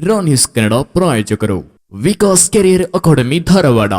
ರಾನಿಸ್ ಕನ್ನಡ ಪ್ರಾಯೋಜಕರು Vikas career academy Dharwad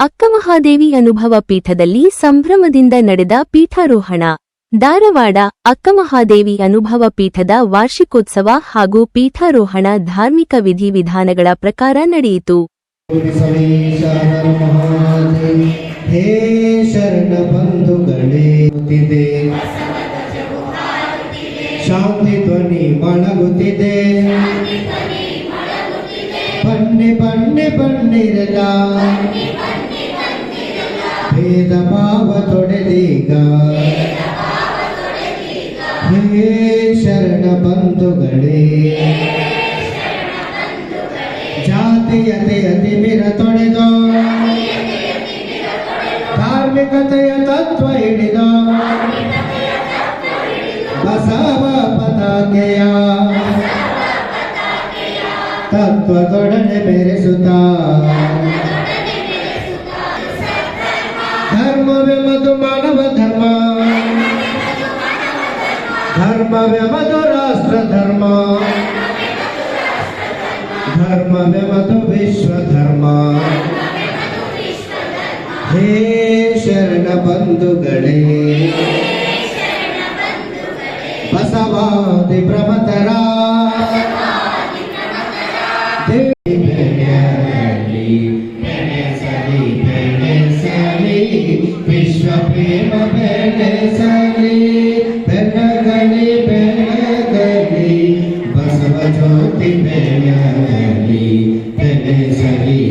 Akkamahadevi ಅನುಭವ ಪೀಠದಲ್ಲಿ ಸಂಭ್ರಮದಿಂದ ನಡೆದ ಪೀಠಾರೋಹಣ ಧಾರವಾಡ ಅಕ್ಕಮಹಾದೇವಿ ಅನುಭವ ಪೀಠದ ವಾರ್ಷಿಕೋತ್ಸವ ಹಾಗೂ ಪೀಠಾರೋಹಣ ಧಾರ್ಮಿಕ ವಿಧಿವಿಧಾನಗಳ ಪ್ರಕಾರ ನಡೆಯಿತು ಶಾಂತಿ ಧ್ವನಿ ಬನ್ನಿ ಬನ್ನಿ ಭೇದ ಭಾವ ತೊಡೆದೀಗ. ಹೇ ಶರಣ ಬಂಧುಗಳೇ. ಜಾತಿಯತೆ ಅತಿಮಿರ ತೊಡೆದು. ಧಾರ್ಮಿಕತೆಯ ತತ್ವ ಹಿಡಿದು. ಬಸವ ಪತಾಕೆಯ. ತತ್ವದೊಡನೆ ಬೆರೆಸುತ್ತ. ಧರ್ಮವೆಂಬುದು ಮಾನವ ಧರ್ಮ ಧರ್ಮವೆಂಬುದು ರಾಷ್ಟ್ರ ಧರ್ಮ ಧರ್ಮವೆಂಬುದು ವಿಶ್ವ ಧರ್ಮ ಹೇ ಶರಣ ಬಂಧುಗಳೇ ಬಸವಾದಿ ಪ್ರಮತರ ದೇವಿ Happy Banana Family, Banana Family.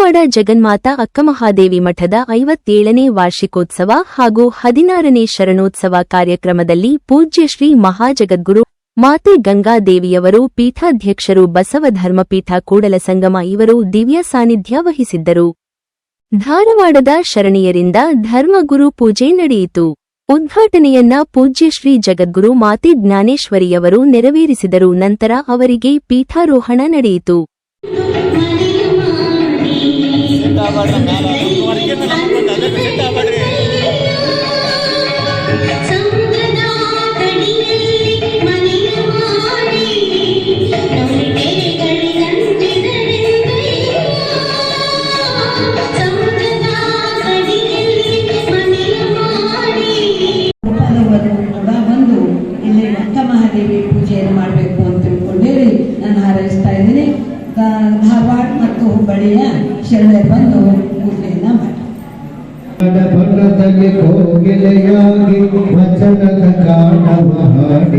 Dharwad ಜಗನ್ಮಾತಾ Akkamahadevi ಮಠದ ಐವತ್ತೇಳನೇ ವಾರ್ಷಿಕೋತ್ಸವ ಹಾಗೂ ಹದಿನಾರನೇ ಶರಣೋತ್ಸವ ಕಾರ್ಯಕ್ರಮದಲ್ಲಿ ಪೂಜ್ಯ ಶ್ರೀ ಮಹಾಜಗದ್ಗುರು ಮಾತೆ ಗಂಗಾದೇವಿಯವರು ಪೀಠಾಧ್ಯಕ್ಷರು ಬಸವ ಧರ್ಮಪೀಠ ಕೂಡಲ ಸಂಗಮ ಇವರು ದಿವ್ಯ ಸಾನ್ನಿಧ್ಯ ವಹಿಸಿದ್ದರು. ಧಾರವಾಡದ ಶರಣೀಯರಿಂದ ಧರ್ಮಗುರು ಪೂಜೆ ನಡೆಯಿತು. ಉದ್ಘಾಟನೆಯನ್ನ ಪೂಜ್ಯ ಶ್ರೀ ಜಗದ್ಗುರು ಮಾತೆ ಜ್ಞಾನೇಶ್ವರಿಯವರು ನೆರವೇರಿಸಿದರು. ನಂತರ ಅವರಿಗೆ ಪೀಠಾರೋಹಣ ನಡೆಯಿತು. செட் ஆகாடுற மேலே வரைக்கும் செட்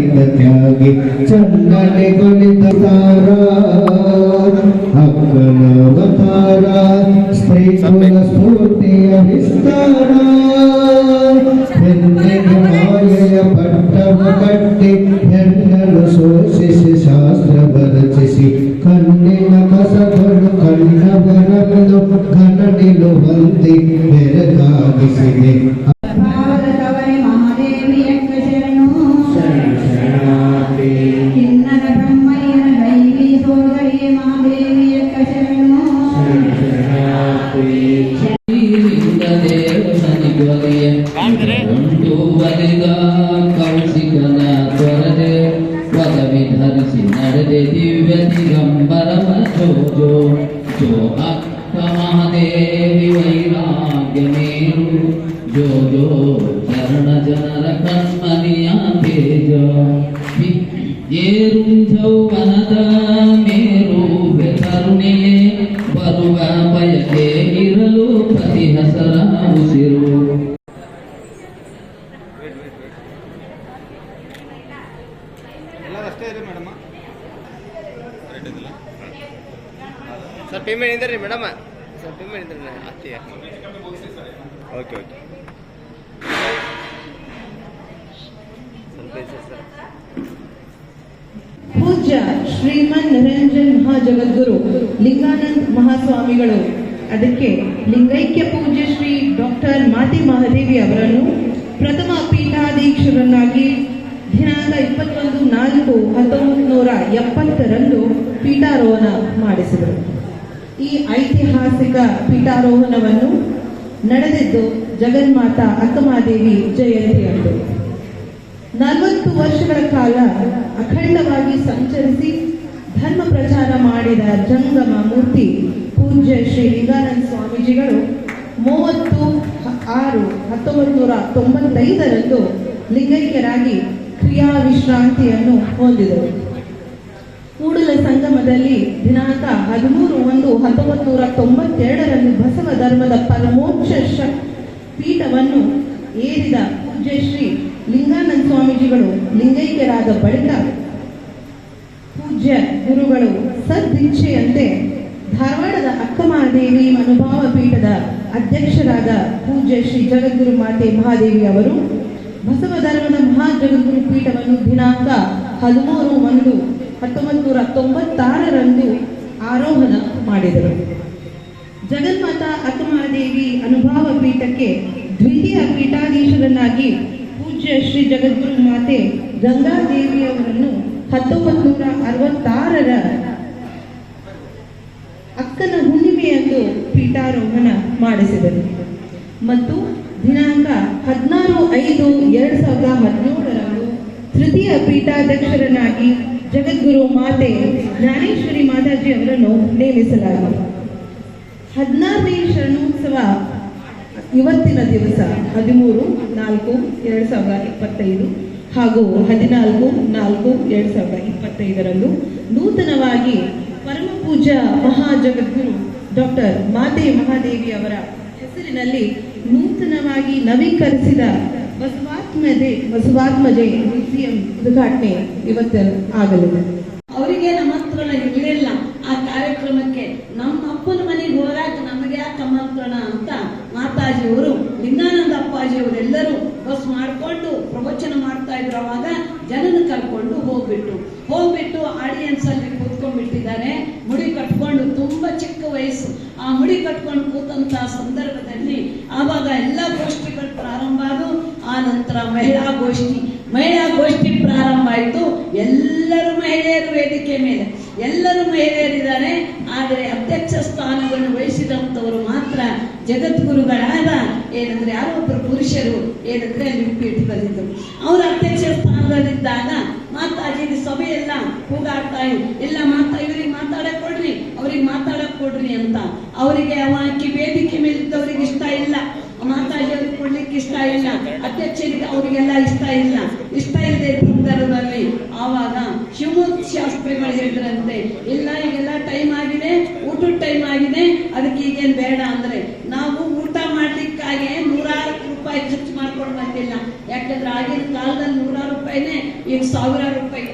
ಹಾಡಿದ ತ್ಯಾಗಿ ಚಂದನೆ ಗೊಲಿದ ತಾರ ಅಕ್ಕನ ಅವತಾರ ಸ್ತ್ರೀ ಕುಲ ಸ್ಫೂರ್ತಿಯ ವಿಸ್ತಾರ ಶ್ರೀಮನ್ ನಿರಂಜನ್ ಮಹಾಜಗದ್ಗುರು, ಲಿಂಗಾನಂದ್ ಮಹಾಸ್ವಾಮಿಗಳು. ಅದಕ್ಕೆ ಲಿಂಗೈಕ್ಯ ಪೂಜ್ಯ ಶ್ರೀ ಡಾಕ್ಟರ್ ಮಾತಿ ಮಹಾದೇವಿ ಅವರನ್ನು ಪ್ರಥಮ ಪೀಠಾಧೀಕ್ಷರನ್ನಾಗಿ ದಿನಾಂಕ ಇಪ್ಪತ್ತೊಂದು ನಾಲ್ಕು ಹತ್ತೊಂಬತ್ತು ನೂರ ಎಪ್ಪತ್ತರಂದು ಪೀಠಾರೋಹಣ ಮಾಡಿಸಿದರು. ಈ ಐತಿಹಾಸಿಕ ಪೀಠಾರೋಹಣವನ್ನು ನಡೆದಿದ್ದು ಜಗನ್ಮಾತಾ ಅಕ್ಕಮಾದೇವಿ ಜಯಂತಿಯಂದು. ನಲವತ್ತು ವರ್ಷಗಳ ಕಾಲ ಅಖಂಡವಾಗಿ ಸಂಚರಿಸಿ ಧರ್ಮ ಪ್ರಚಾರ ಮಾಡಿದ ಜಂಗಮ ಮೂರ್ತಿ ಪೂಜ್ಯ ಶ್ರೀ ಲಿಂಗಾನಂದ ಸ್ವಾಮೀಜಿಗಳು ಮೂವತ್ತು ಆರು ಹತ್ತೊಂಬತ್ತು ನೂರ ತೊಂಬತ್ತೈದರಂದು ಲಿಂಗೈಕ್ಯರಾಗಿ ಕ್ರಿಯಾ ವಿಶ್ರಾಂತಿಯನ್ನು ಹೊಂದಿದರು. ಕೂಡಲ ಸಂಗಮದಲ್ಲಿ ದಿನಾಂಕ ಹದಿಮೂರು ಒಂದು ಹತ್ತೊಂಬತ್ತು ನೂರ ತೊಂಬತ್ತೆರಡರಲ್ಲಿ ಬಸವ ಧರ್ಮದ ಪರಮೋಕ್ಷ ಪೀಠವನ್ನು ಏರಿದ ಪೂಜ್ಯ ಶ್ರೀ ಲಿಂಗಾನಂದ ಸ್ವಾಮೀಜಿಗಳು ಲಿಂಗೈಕ್ಯರಾದ ಬಳಿಕ ಪೂಜ್ಯ ಗುರುಗಳು ಸದ್ದಿಚ್ಛೆಯಂತೆ ಧಾರವಾಡದ ಅಕ್ಕಮಹಾದೇವಿ ಅನುಭಾವ ಪೀಠದ ಅಧ್ಯಕ್ಷರಾದ ಪೂಜ್ಯ ಶ್ರೀ ಜಗದ್ಗುರು ಮಾತೆ ಮಹಾದೇವಿ ಅವರು ಬಸವ ಧರ್ಮದ ಮಹಾ ಜಗದ್ಗುರು ಪೀಠವನ್ನು ದಿನಾಂಕ ಹದಿಮೂರು ಒಂದು ಹತ್ತೊಂಬತ್ತು ನೂರ ತೊಂಬತ್ತಾರರಂದು ಆರೋಹಣ ಮಾಡಿದರು. ಜಗನ್ಮಾತಾ ಅಕ್ಕಮಹಾದೇವಿ ಅನುಭಾವ ಪೀಠಕ್ಕೆ ದ್ವಿತೀಯ ಪೀಠಾಧೀಶರನ್ನಾಗಿ ಪೂಜ್ಯ ಶ್ರೀ ಜಗದ್ಗುರು ಮಾತೆ ಗಂಗಾದೇವಿಯವರನ್ನು ಹತ್ತೊಂಬತ್ತು ನೂರ ಅರವತ್ತಾರರ ಅಕ್ಕನ ಹುಣ್ಣಿಮೆಯಂದು ಪೀಠಾರೋಹಣ ಮಾಡಿಸಿದರು. ಮತ್ತು ದಿನಾಂಕ ಹದಿನಾರು ಐದು ಎರಡು ಸಾವಿರದ ಹದಿನೇಳರಂದು ತೃತೀಯ ಪೀಠಾಧ್ಯಕ್ಷರನ್ನಾಗಿ ಜಗದ್ಗುರು ಮಾತೆ ಜ್ಞಾನೇಶ್ವರಿ ಮಾತಾಜಿ ಅವರನ್ನು ನೇಮಿಸಲಾಗಿದೆ. ಹದಿನಾರನೇ ಶರಣೋತ್ಸವ ಇವತ್ತಿನ ದಿವಸ ಹದಿಮೂರು, ನಾಲ್ಕು, ಎರಡು ಸಾವಿರದ ಇಪ್ಪತ್ತೈದು ಹಾಗೂ ಹದಿನಾಲ್ಕು, ನಾಲ್ಕು, ಎರಡು ಸಾವಿರದ ಇಪ್ಪತ್ತೈದರಂದು ನೂತನವಾಗಿ ಪರಮ ಪೂಜ್ಯ ಮಹಾಜಗದ್ಗುರು ಡಾಕ್ಟರ್ ಮಾತೆ ಮಹಾದೇವಿ ಅವರ ಹೆಸರಿನಲ್ಲಿ ನೂತನವಾಗಿ ನವೀಕರಿಸಿದ ಬಸವಾತ್ಮಜೆ ಬಸವಾತ್ಮಜೆ ಮ್ಯೂಸಿಯಂ ಉದ್ಘಾಟನೆ ಇವತ್ತು ಆಗಲಿದೆ ಅವರಿಗೆ ನಮ್ಮ ಹತ್ರ ಇರಲಿಲ್ಲ ಆ ಕಾರ್ಯಕ್ರಮಕ್ಕೆ ನಮ್ಮ ಅಪ್ಪನ ಮನೆಗೆ ಹೋಗಾಕ ನಮಗೆ ಯಾಕೆ ಆಮಂತ್ರಣ ಅಂತ ಮಾತಾಜಿಯವರು ಲಿಂಗಾನಂದ ಅಪ್ಪಾಜಿಯವರು ಎಲ್ಲರೂ ಬಸ್ ಮಾಡ್ಕೊಂಡು ಪ್ರವಚನ ಮಾಡ್ತಾ ಇದ್ರು ಅವಾಗ ಜನನ ಕರ್ಕೊಂಡು ಹೋಗ್ಬಿಟ್ಟು ಹೋಗ್ಬಿಟ್ಟು ಆಡಿಯನ್ಸ್ ಅಲ್ಲಿ ಕೂತ್ಕೊಂಡ್ಬಿಟ್ಟಿದ್ದಾರೆ ಮುಡಿ ಕಟ್ಕೊಂಡು ತುಂಬಾ ಚಿಕ್ಕ ವಯಸ್ಸು ಆ ಮುಡಿ ಕಟ್ಕೊಂಡು ಕೂತಂತ ಸಂದರ್ಭದಲ್ಲಿ ಆವಾಗ ಎಲ್ಲ ಗೋಷ್ಠಿಗಳು ಪ್ರಾರಂಭ ಆದವು. ಆ ನಂತರ ಮಹಿಳಾ ಗೋಷ್ಠಿ. ಮಹಿಳಾ ಗೋಷ್ಠಿ ಪ್ರಾರಂಭ ಆಯಿತು. ಎಲ್ಲರೂ ಮಹಿಳೆಯರು ವೇದಿಕೆ ಮೇಲೆ. ಎಲ್ಲರೂ ಮಹಿಳೆಯರಿದ್ದಾರೆ. ಆದರೆ ಅಧ್ಯಕ್ಷ ಸ್ಥಾನವನ್ನು ವಹಿಸಿದಂಥವರು ಮಾತ್ರ ಜಗದ್ಗುರುಗಳಾದ ಏನಂದ್ರೆ ಯಾರೋ ಒಬ್ಬರು ಪುರುಷರು ಏನಂದ್ರೆ ಅಲ್ಲಿ ಪೀಠದಲ್ಲಿದ್ದರು ಅವರು ಅಧ್ಯಕ್ಷ ಸ್ಥಾನದಲ್ಲಿದ್ದಾಗ ಮಾತಾಜಿ ಸಭೆಯೆಲ್ಲ ಕೂಗಾಡ್ತಾ. ಇಲ್ಲ ಮಾತಾ, ಇವ್ರಿಗೆ ಮಾತಾಡಕ್ ಕೊಡ್ರಿ. ಅವ್ರಿಗೆ ಮಾತಾಡಕ್ ಅಂತ. ಅವರಿಗೆ ಅವಾಕಿ ವೇದಿಕೆ ಮೇಲಿದ್ದವರಿಗೆ ಇಷ್ಟ ಇಲ್ಲ. ಮಾತಾಡಿ ಅವ್ರಿಗೆ ಕೊಡ್ಲಿಕ್ಕೆ ಇಷ್ಟ ಇಲ್ಲ. ಅಧ್ಯಕ್ಷರಿಗೆ ಅವರಿಗೆಲ್ಲ ಇಷ್ಟ ಇಲ್ಲ. ಇಷ್ಟ ಇಲ್ಲದೆ ಸಂದರ್ಭದಲ್ಲಿ ಆವಾಗ ಶಿವಮೊಗ್ಗ ಶಾಸ್ತ್ರಿಗಳು ಹೇಳಿದ್ರಂತೆ, ಇಲ್ಲ, ಈಗೆಲ್ಲ ಟೈಮ್ ಆಗಿದೆ, ಊಟದ ಟೈಮ್ ಆಗಿದೆ, ಅದಕ್ಕೆ ಈಗೇನು ಬೇಡ ಅಂದ್ರೆ ನಾವು ಊಟ ಮಾಡ್ಲಿಕ್ಕಾಗಿ ನೂರಾರು ರೂಪಾಯಿ ಖರ್ಚು ಮಾಡ್ಕೊಂಡು ಬಂದಿಲ್ಲ ಯಾಕಂದ್ರೆ ಆಗಿನ ಕಾಲದಲ್ಲಿ ನೂರಾರು ರೂಪಾಯಿನೇ, ಈಗ ಸಾವಿರಾರು ರೂಪಾಯಿ.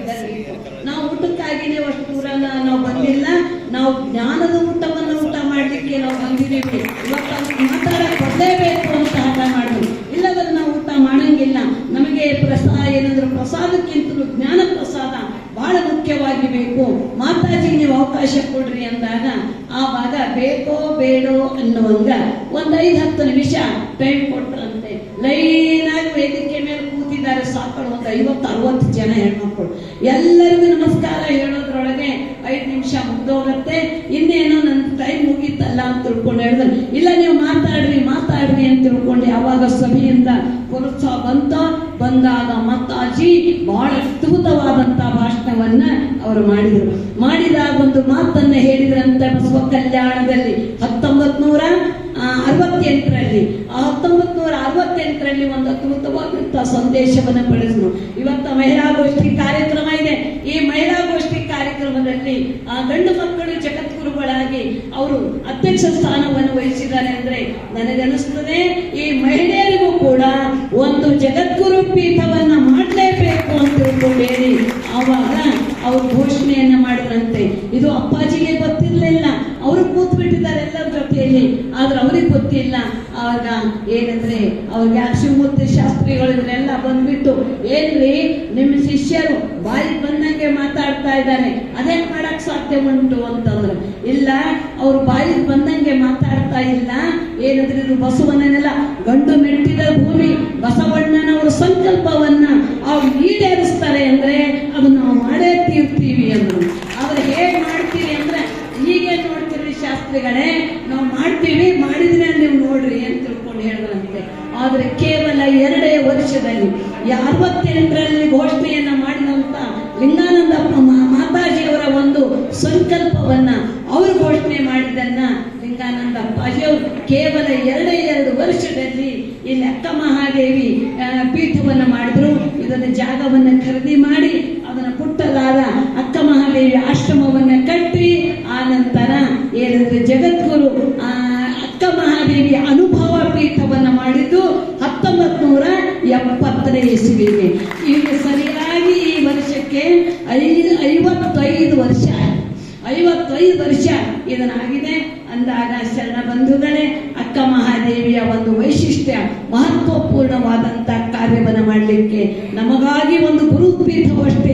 ಮಾಡಿದರು. ಮಾಡಿದಾಗ ಒಂದು ಮಾತನ್ನ ಹೇಳಿದ್ರಂತ ಬಸವ ಕಲ್ಯಾಣದಲ್ಲಿ ಹತ್ತೊಂಬತ್ ನೂರ ಅರವತ್ತೆಂಟರಲ್ಲಿ. ಆ ಹತ್ತೊಂಬತ್ ನೂರ ಅರವತ್ತೆಂಟರಲ್ಲಿ ಒಂದು ಅದ್ಭುತವಾದಂತಹ ಸಂದೇಶವನ್ನ ಪಡೆದ್ರು. ಇವತ್ತ ಮಹಿಳಾ ಗೋಷ್ಠಿ ಕಾರ್ಯಕ್ರಮ ಇದೆ. ಈ ಮಹಿಳಾ ಗೋಷ್ಠಿ ಕಾರ್ಯಕ್ರಮದಲ್ಲಿ ಆ ಗಂಡು ಮಕ್ಕಳು ಜಗದ್ಗುರುಗಳಾಗಿ ಅವರು ಅಧ್ಯಕ್ಷ ಸ್ಥಾನವನ್ನು ವಹಿಸಿದ್ದಾರೆ ಅಂದ್ರೆ ನನಗನಿಸ್ತದೆ ಈ ಮಹಿಳೆಯರಿಗೂ ಕೂಡ ಒಂದು ಜಗದ್ಗುರು ಪೀಠವನ್ನ ಮಾಡಲೇಬೇಕು ಅಂತ ತಿಳ್ಕೊಂಡೇನೆ ಆವಾಗ ಅವ್ರು ಘೋಷಣೆಯನ್ನ ಮಾಡಿದ್ರಂತೆ. ಇದು ಅಪ್ಪಾಜಿಗೆ ಗೊತ್ತಿರ್ಲಿಲ್ಲ. ಅವರು ಕೂತ್ ಬಿಟ್ಟಿದ್ದಾರೆ ಎಲ್ಲರ ಜೊತೆಯಲ್ಲಿ. ಆದ್ರೆ ಅವ್ರಿಗೆ ಗೊತ್ತಿಲ್ಲ. ಆಗ ಏನಂದ್ರೆ ಅವ್ರಿಗೆ ಶಿವಮೂರ್ತಿ ಶಾಸ್ತ್ರಿಗಳು ಇವರೆಲ್ಲ ಬಂದ್ಬಿಟ್ಟು, ಏನ್ರಿ ನಿಮ್ಮ ಶಿಷ್ಯರು ಬಾಯಿ ಬಂದಂಗೆ ಮಾತಾಡ್ತಾ ಇದ್ದಾರೆ. ಅದೇ ಮಾಡಕ್ ಸಾಧ್ಯ ಉಂಟು ಅಂತಂದ್ರು ಇಲ್ಲ, ಅವ್ರು ಬಾಯಿ ಬಂದಂಗೆ ಮಾತಾಡ್ತಾ ಇಲ್ಲ. ಏನಂದ್ರೆ ಇದು ಬಸವನನ್ನೆಲ್ಲ ಗಂಡು ಮೆಟ್ಟಿದ ಭೂಮಿ ಬಸವಣ್ಣನವರ ಸಂಕಲ್ಪವನ್ನ ಅವ್ರು ಈಡೇರಿಸ್ತಾರೆ ಅಂದ್ರೆ ಅದು ಇದನ್ನಾಗಿದೆ ಅಂದಾಗ ಶರಣ ಬಂಧುಗಳೇ ಅಕ್ಕ ಮಹಾದೇವಿಯ ಒಂದು ವೈಶಿಷ್ಟ್ಯ ಮಹತ್ವಪೂರ್ಣವಾದಂತ ಕಾರ್ಯವನ್ನು ಮಾಡಲಿಕ್ಕೆ ನಮಗಾಗಿ ಒಂದು ಗುರುಪೀಠವಷ್ಟೇ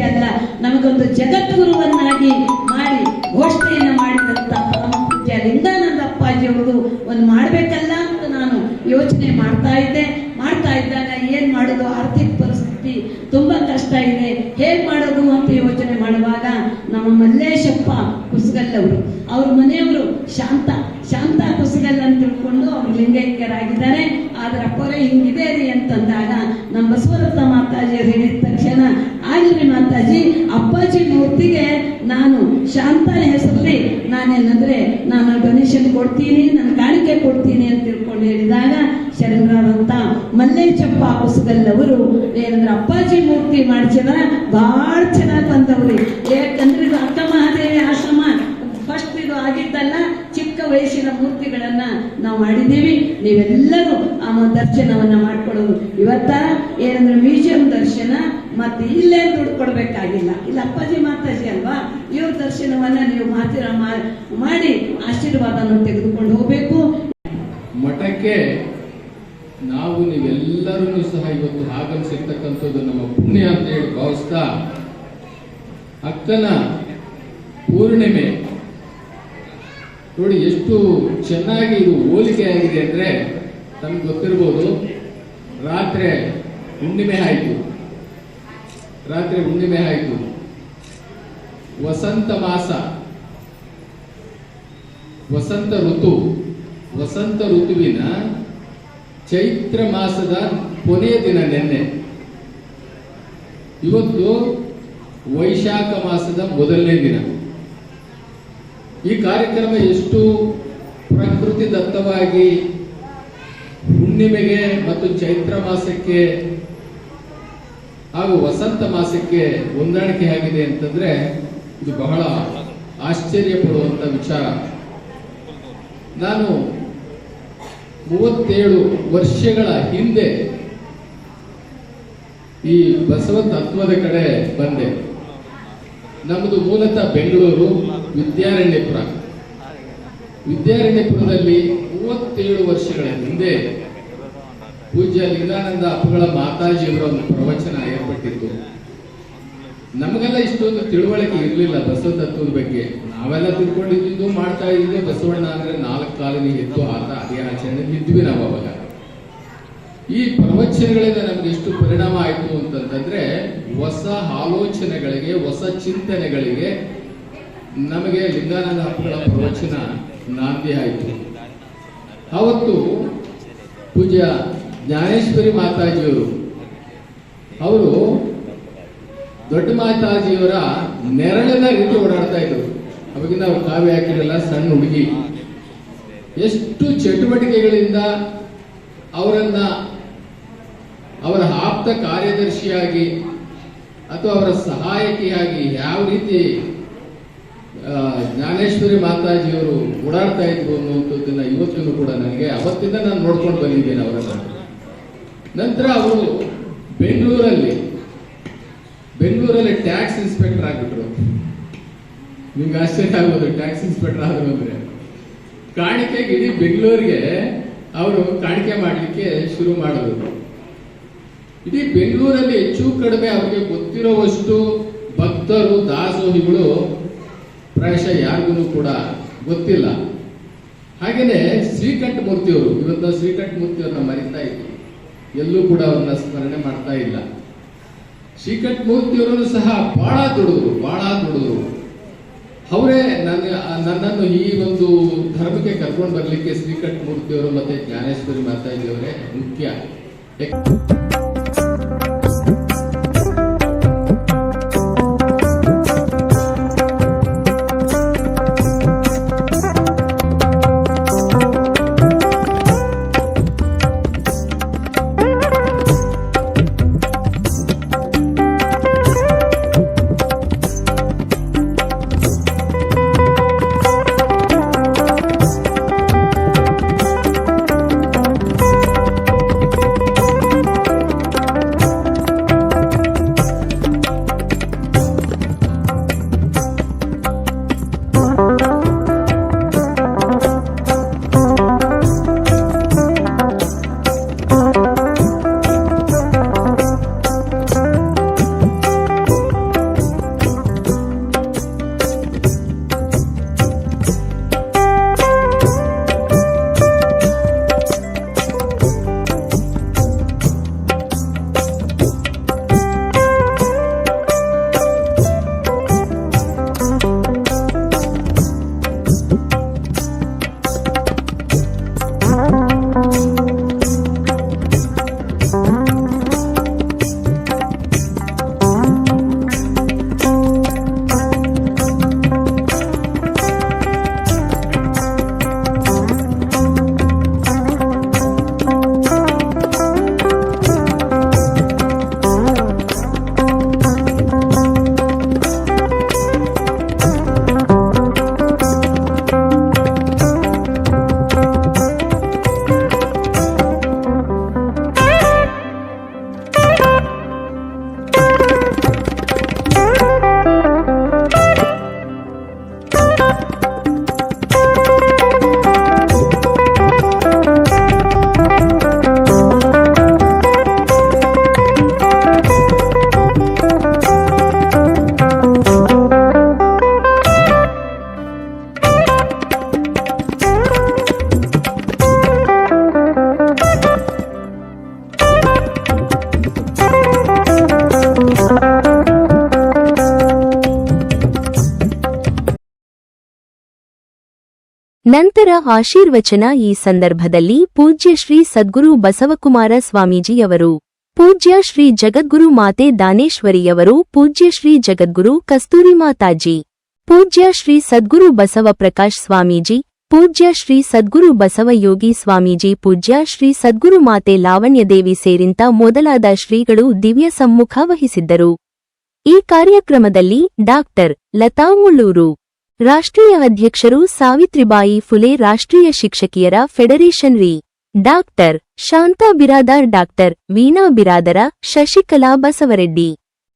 ಕೊಡ್ತೀನಿ ಅಂತ ತಿಳ್ಕೊಂಡು ಹೇಳಿದಾಗ ಶರಣರಾದಂತ ಮಲ್ಲೇಶಪ್ಪ ಹೊಸಗಲ್ಲವರು ಏನಂದ್ರೆ ಅಪ್ಪಾಜಿ ಮೂರ್ತಿ ಮಾಡಿಸಿದ್ರ ಬಹಳ ಚೆನ್ನಾಗಿ ಬಂದವ್ರಿ ಯಾಕಂದ್ರೆ ಇದು ಅಕ್ಕ ಮಹಾದೇವಿ ಆಶ್ರಮ ಫಸ್ಟ್ ಇದು ಆಗಿದ್ದಲ್ಲ ಚಿಕ್ಕ ವಯಸ್ಸಿನ ಮೂರ್ತಿಗಳನ್ನ ನಾವು ಮಾಡಿದ್ದೀವಿ. ನೀವೆಲ್ಲರೂ ಆ ದರ್ಶನವನ್ನ ಮಾಡ್ಕೊಳ್ಳೋದು. ಇವತ್ತ ಏನಂದ್ರೆ ಮ್ಯೂಸಿಯಂ ದರ್ಶನ, ಮತ್ತೆ ಇಲ್ಲೇ ದುಡ್ಡು ಕೊಡ್ಬೇಕಾಗಿಲ್ಲ ಇಲ್ಲ ಅಪ್ಪಾಜಿ ಮಾತಾಜಿ ಅಲ್ವಾ? ಇವ್ರ ದರ್ಶನವನ್ನ ನೀವು ಮಾತಿರ ಮಾಡಿ ಆಶೀರ್ವಾದವನ್ನು ತೆಗೆದುಕೊಂಡು ಹೋಗ್ಬೇಕು. ಮಠಕ್ಕೆ ನಾವು ನೀವೆಲ್ಲರೂ ಸಹ ಇವತ್ತು ಆಗಮಿಸಿರ್ತಕ್ಕಂಥದ್ದು ನಮ್ಮ ಪುಣ್ಯ ಅಂತ ಹೇಳಿ ಭಾವಿಸ್ತಾ ಅಕ್ಕನ ಪೂರ್ಣಿಮೆ. ನೋಡಿ ಎಷ್ಟು ಚೆನ್ನಾಗಿ ಇದು ಹೋಲಿಕೆ ಆಗಿದೆ ಅಂದರೆ ತಮ್ಗೆ ಗೊತ್ತಿರ್ಬೋದು, ರಾತ್ರಿ ಹುಣ್ಣಿಮೆ ಆಯಿತು. ರಾತ್ರಿ ಹುಣ್ಣಿಮೆ ಆಯಿತು. ವಸಂತ ಮಾಸ. ವಸಂತ ಋತು. ವಸಂತ ಋತುವಿನ ಚೈತ್ರ ಮಾಸದ ಕೊನೆಯ ದಿನ ನಿನ್ನೆ. ಇವತ್ತು ವೈಶಾಖ ಮಾಸದ ಮೊದಲನೇ ದಿನ. ಈ ಕಾರ್ಯಕ್ರಮ ಎಷ್ಟು ಪ್ರಕೃತಿ ದತ್ತವಾಗಿ ಹುಣ್ಣಿಮೆಗೆ ಮತ್ತು ಚೈತ್ರ ಮಾಸಕ್ಕೆ ಹಾಗೂ ವಸಂತ ಮಾಸಕ್ಕೆ ಹೊಂದಾಣಿಕೆ ಆಗಿದೆ ಅಂತಂದ್ರೆ ಇದು ಬಹಳ ಆಶ್ಚರ್ಯ ಪಡುವಂತ ವಿಚಾರ. ನಾನು ಮೂವತ್ತೇಳು ವರ್ಷಗಳ ಹಿಂದೆ ಈ ಬಸವ ತತ್ವದ ಕಡೆ ಬಂದೆ. ನಮ್ಮದು ಮೂಲತಃ ಬೆಂಗಳೂರು ವಿದ್ಯಾರಣ್ಯಪುರ. ವಿದ್ಯಾರಣ್ಯಪುರದಲ್ಲಿ ಮೂವತ್ತೇಳು ವರ್ಷಗಳ ಹಿಂದೆ ಪೂಜ್ಯ ಲಿಂಗಾನಂದ ಅಪ್ಪಗಳ ಮಾತಾಜಿಯವರ ಒಂದು ಪ್ರವಚನ ಏರ್ಪಟ್ಟಿತ್ತು. ನಮಗೆಲ್ಲ ಇಷ್ಟೊಂದು ತಿಳುವಳಿಕೆ ಇರಲಿಲ್ಲ ಬಸವ ತತ್ವದ ಬಗ್ಗೆ. ನಾವೆಲ್ಲ ತಿಳ್ಕೊಂಡಿದ್ದು ಮಾಡ್ತಾ ಇದ್ದೆ. ಬಸವಣ್ಣ ಅಂದ್ರೆ ನಾಲ್ಕು ಕಾಲಿನ ಎದ್ದು ಆತ. ಅದೇ ಆಚರಣೆ ಇದ್ವಿ ನಾವು ಅವಾಗ. ಈ ಪ್ರವಚನಗಳಿಂದ ನಮ್ಗೆ ಎಷ್ಟು ಪರಿಣಾಮ ಆಯ್ತು ಅಂತಂತಂದ್ರೆ ಹೊಸ ಆಲೋಚನೆಗಳಿಗೆ, ಹೊಸ ಚಿಂತನೆಗಳಿಗೆ ನಮಗೆ ಲಿಂಗಾನಂದ ಹಬ್ಬಗಳ ಪ್ರವಚನ ನಾಂದಿ ಆಯ್ತು. ಅವತ್ತು ಪೂಜ್ಯ ಜ್ಞಾನೇಶ್ವರಿ ಮಾತಾಜಿಯವರು, ಅವರು ದೊಡ್ಡ ಮಾತಾಜಿಯವರ ನೆರಳಿನ ರೀತಿ ಓಡಾಡ್ತಾ ಇದ್ರು. ಅವಾಗಿಂದ ನಾವು ಕಾವ್ಯ ಹಾಕಿರಲ್ಲ ಸಣ್ಣ ಹುಡುಗಿ. ಎಷ್ಟು ಚಟುವಟಿಕೆಗಳಿಂದ ಅವರನ್ನ, ಅವರ ಆಪ್ತ ಕಾರ್ಯದರ್ಶಿಯಾಗಿ ಅಥವಾ ಅವರ ಸಹಾಯಕಿಯಾಗಿ ಯಾವ ರೀತಿ ಜ್ಞಾನೇಶ್ವರಿ ಮಾತಾಜಿಯವರು ಓಡಾಡ್ತಾ ಇದ್ರು ಅನ್ನುವಂಥದ್ದನ್ನ ಇವತ್ತಿಗೂ ಕೂಡ ನನಗೆ ಅವತ್ತಿಂದ ನಾನು ನೋಡ್ಕೊಂಡು ಬಂದಿದ್ದೇನೆ ಅವರನ್ನ. ನಂತರ ಅವರು ಬೆಂಗಳೂರಲ್ಲಿ ಬೆಂಗಳೂರಲ್ಲಿ ಟ್ಯಾಕ್ಸ್ ಇನ್ಸ್ಪೆಕ್ಟರ್ ಆಗ್ಬಿಟ್ರು. ನಿಮ್ಗೆ ಆಶ್ಚರ್ಯ ಆಗ್ಬೋದು ಟ್ಯಾಕ್ಸ್ ಇನ್ಸ್ಪೆಕ್ಟರ್ ಆದ್ರು ಅಂದ್ರೆ. ಕಾಣಿಕೆಗೆ ಇಡೀ ಬೆಂಗಳೂರಿಗೆ ಅವರು ಕಾಣಿಕೆ ಮಾಡಲಿಕ್ಕೆ ಶುರು ಮಾಡಿದ್ರು. ಇಡೀ ಬೆಂಗಳೂರಲ್ಲಿ ಹೆಚ್ಚು ಕಡಿಮೆ ಅವರಿಗೆ ಗೊತ್ತಿರುವಷ್ಟು ಭಕ್ತರು, ದಾಸೋಹಿಗಳು, ಪ್ರಾಯಶಃ ಯಾರಿಗೂ ಕೂಡ ಗೊತ್ತಿಲ್ಲ. ಹಾಗೇನೆ ಶ್ರೀಕಂಠ ಮೂರ್ತಿಯವರು ಇವತ್ತು ಶ್ರೀಕಂಠ ಮೂರ್ತಿಯವ್ರನ್ನ ಮರಿತಾ ಇದ್ವಿ ಎಲ್ಲೂ ಕೂಡ ಅವ್ರನ್ನ ಸ್ಮರಣೆ ಮಾಡ್ತಾ ಇಲ್ಲ. ಶ್ರೀಕಂಠ ಮೂರ್ತಿಯವರು ಸಹ ಬಹಳ ದುಡಿದ್ರು ಬಹಳ ದುಡಿದ್ರು ಅವರೇ ನನ್ನ ನನ್ನನ್ನು ಈ ಒಂದು ಧರ್ಮಕ್ಕೆ ಕರ್ಕೊಂಡು ಬರಲಿಕ್ಕೆ ಶ್ರೀಕಂಠ ಮೂರ್ತಿಯವರು ಮತ್ತೆ ಜ್ಞಾನೇಶ್ವರಿ ಮಾತಾಜಿಯವರೇ ಮುಖ್ಯ. ನಂತರ ಆಶೀರ್ವಚನ ಈ ಸಂದರ್ಭದಲ್ಲಿ ಪೂಜ್ಯ ಶ್ರೀ ಸದ್ಗುರು ಬಸವಕುಮಾರ ಸ್ವಾಮೀಜಿಯವರು. ಪೂಜ್ಯ ಶ್ರೀ ಜಗದ್ಗುರು ಮಾತೆ ದಾನೇಶ್ವರಿಯವರು, ಪೂಜ್ಯ ಶ್ರೀ ಜಗದ್ಗುರು ಕಸ್ತೂರಿ ಮಾತಾಜಿ, ಪೂಜ್ಯ ಶ್ರೀ ಸದ್ಗುರು ಬಸವ ಪ್ರಕಾಶ್ ಸ್ವಾಮೀಜಿ, ಪೂಜ್ಯ ಶ್ರೀ ಸದ್ಗುರು ಬಸವ ಯೋಗಿ ಸ್ವಾಮೀಜಿ, ಪೂಜ್ಯ ಶ್ರೀ ಸದ್ಗುರು ಮಾತೆ ಲಾವಣ್ಯದೇವಿ ಸೇರಿಂತ ಮೊದಲಾದ ಶ್ರೀಗಳು ದಿವ್ಯ ಸಮ್ಮುಖ ವಹಿಸಿದ್ದರು. ಈ ಕಾರ್ಯಕ್ರಮದಲ್ಲಿ ಡಾಕ್ಟರ್ ಲತಾ ಮುಳ್ಳೂರು ರಾಷ್ಟ್ರೀಯ ಅಧ್ಯಕ್ಷರು ಸಾವಿತ್ರಿಬಾಯಿ ಫುಲೆ, ರಾಷ್ಟ್ರೀಯ ಶಿಕ್ಷಕಿಯರ ಫೆಡರೇಷನ್ ರಿ. Doctor Shanta Biradar, doctor Veena Biradara, Shashikala Basavareddy.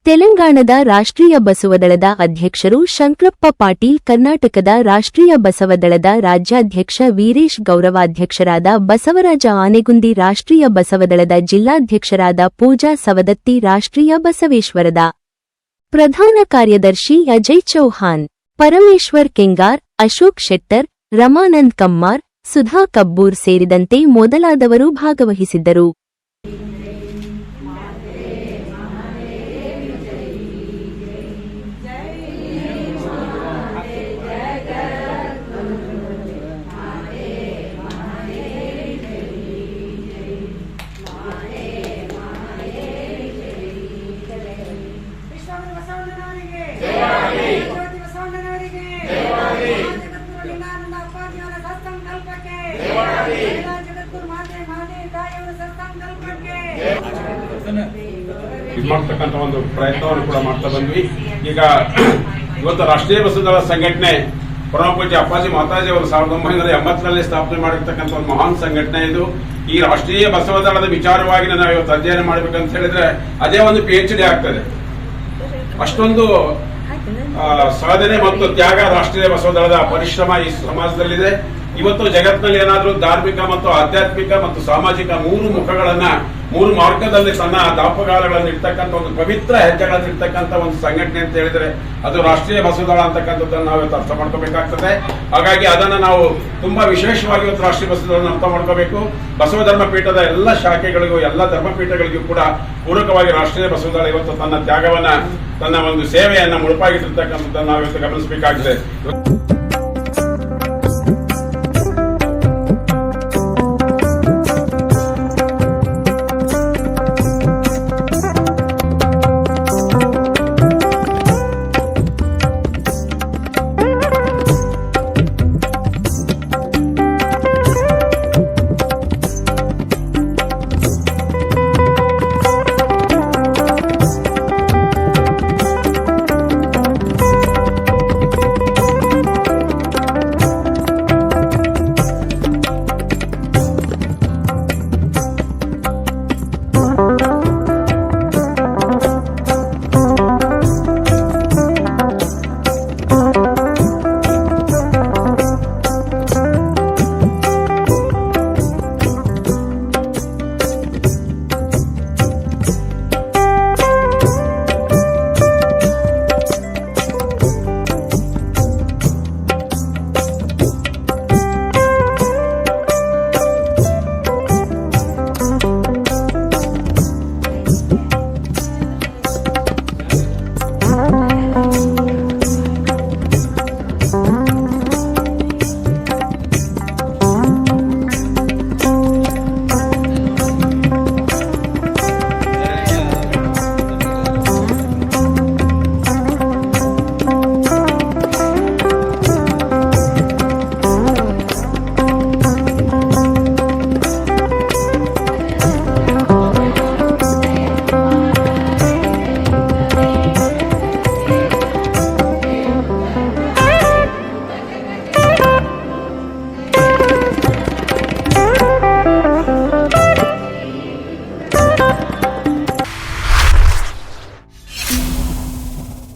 ತೆಲಂಗಾಣದ ರಾಷ್ಟ್ರೀಯ ಬಸವದಳದ ಅಧ್ಯಕ್ಷರು ಶಂಕ್ರಪ್ಪ ಪಾಟೀಲ್, ಕರ್ನಾಟಕದ ರಾಷ್ಟ್ರೀಯ ಬಸವದಳದ ರಾಜ್ಯಾಧ್ಯಕ್ಷ ವೀರೇಶ್ ಗೌರವಾಧ್ಯಕ್ಷರಾದ ಬಸವರಾಜ ಆನೆಗುಂದಿ, ರಾಷ್ಟ್ರೀಯ ಬಸವದಳದ ಜಿಲ್ಲಾಧ್ಯಕ್ಷರಾದ ಪೂಜಾ ಸವದತ್ತಿ, ರಾಷ್ಟ್ರೀಯ ಬಸವೇಶ್ವರದ. ಪ್ರಧಾನ ಕಾರ್ಯದರ್ಶಿ ಅಜಯ್ ಚೌಹಾನ್ ಪರಮೇಶ್ವರ್ ಕೆಂಗಾರ್ ಅಶೋಕ್ ಶೆಟ್ಟರ್ ರಮಾನಂದ್ ಕಮ್ಮಾರ್ ಸುಧಾ ಕಬ್ಬೂರ್ ಸೇರಿದಂತೆ ಮೊದಲಾದವರು ಭಾಗವಹಿಸಿದ್ದರು. ಮಾಡ್ತಕ್ಕಂಥ ಒಂದು ಪ್ರಯತ್ನವನ್ನು ಕೂಡ ಮಾಡ್ತಾ ಬಂದ್ವಿ. ಈಗ ಇವತ್ತು ರಾಷ್ಟ್ರೀಯ ಬಸವದಳ ಸಂಘಟನೆ ಪರಮ ಪೂಜೆ ಅಪ್ಪಾಜಿ ಮಾತಾಜಿ ಅವರು ಸಾವಿರದ ಒಂಬೈನೂರ ಎಂಬತ್ತರಲ್ಲಿ ಸ್ಥಾಪನೆ ಮಾಡಿರ್ತಕ್ಕಂಥ ಒಂದು ಮಹಾನ್ ಸಂಘಟನೆ ಇದು. ಈ ರಾಷ್ಟ್ರೀಯ ಬಸವದಳದ ವಿಚಾರವಾಗಿ ನಾವು ಇವತ್ತು ಅಧ್ಯಯನ ಮಾಡಬೇಕಂತ ಹೇಳಿದ್ರೆ ಅದೇ ಒಂದು ಪಿ ಎಚ್ ಡಿ ಆಗ್ತದೆ. ಅಷ್ಟೊಂದು ಸಾಧನೆ ಮತ್ತು ತ್ಯಾಗ ರಾಷ್ಟ್ರೀಯ ಬಸವದಳದ ಪರಿಶ್ರಮ ಈ ಸಮಾಜದಲ್ಲಿದೆ. ಇವತ್ತು ಜಗತ್ತಿನಲ್ಲಿ ಏನಾದರೂ ಧಾರ್ಮಿಕ ಮತ್ತು ಆಧ್ಯಾತ್ಮಿಕ ಮತ್ತು ಸಾಮಾಜಿಕ ಮೂರು ಮುಖಗಳನ್ನ, ಮೂರು ಮಾರ್ಗದಲ್ಲಿ ತನ್ನ ದಾಪಗಾಲಗಳಲ್ಲಿ ಇರ್ತಕ್ಕಂಥ ಒಂದು ಪವಿತ್ರ ಹೆಜ್ಜೆಗಳನ್ನು ಇರ್ತಕ್ಕಂಥ ಒಂದು ಸಂಘಟನೆ ಅಂತ ಹೇಳಿದ್ರೆ, ಅದು ರಾಷ್ಟ್ರೀಯ ಬಸವದಳ ಅಂತಕ್ಕಂಥದ್ದನ್ನು ನಾವು ಇವತ್ತು ಅರ್ಥ ಮಾಡ್ಕೋಬೇಕಾಗ್ತದೆ. ಹಾಗಾಗಿ ಅದನ್ನ ನಾವು ತುಂಬಾ ವಿಶೇಷವಾಗಿ ಇವತ್ತು ರಾಷ್ಟ್ರೀಯ ಬಸವದಳನ್ನು ಅರ್ಥ ಮಾಡ್ಕೋಬೇಕು. ಬಸವ ಧರ್ಮಪೀಠದ ಎಲ್ಲ ಶಾಖೆಗಳಿಗೂ, ಎಲ್ಲ ಧರ್ಮಪೀಠಗಳಿಗೂ ಕೂಡ ಪೂರಕವಾಗಿ ರಾಷ್ಟ್ರೀಯ ಬಸವದಳ ಇವತ್ತು ತನ್ನ ತ್ಯಾಗವನ್ನ, ತನ್ನ ಒಂದು ಸೇವೆಯನ್ನ ಮುಳುಪಾಗಿಸಿರ್ತಕ್ಕಂಥದ್ದನ್ನು ನಾವು ಇವತ್ತು ಗಮನಿಸಬೇಕಾಗಿದೆ.